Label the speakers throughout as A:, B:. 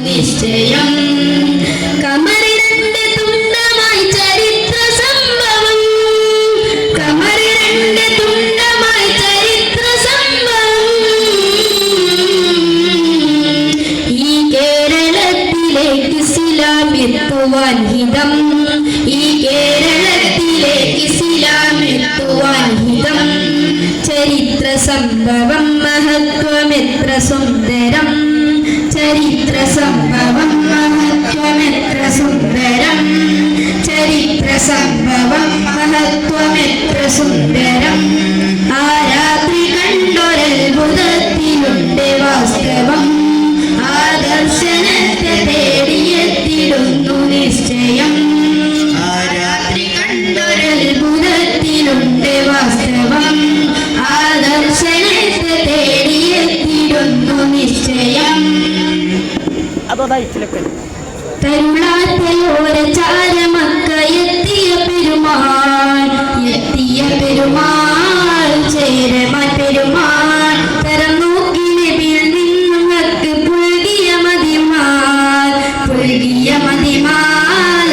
A: നിശ്ചയം. കമറിരണ്ട് തുണ്ടമായി ചരിത്ര സംഭവം. കമറിരണ്ട് തുണ്ടമായി ചരിത്ര സംഭവം. ഈ കേരളത്തിലേക്ക് ഇസ്ലാം എത്തുവാൻ ഹിതം. ഈ കേരളത്തിലേക്ക് ഇസ്ലാം എത്തുവാൻ ഹിതം. ചരിത്ര സംഭവം മഹത്വം സുന്ദരം. സംഭവം മഹത്വമെത്ര സുന്ദരം ചരിത്ര സംഭവം മഹത്വമെത്ര സുന്ദരം ആ രാത്രി കണ്ടൊരത്ഭുതത്തിലുണ്ട് വാസ്തവം ആ ദർശനത്തെ തേടിയെത്തിടുന്നു നിശ്ചയം.
B: അതോതാ ഇച്ചിലൊക്കെ
A: തരുളാത്തയോര ചാരമക്ക എത്തിയ പെരുമാൾ ചേരമാൻ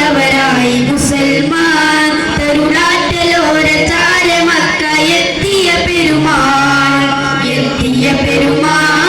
A: അവരായി മുസൽമാൻ എത്തിയ പെരുമാൾ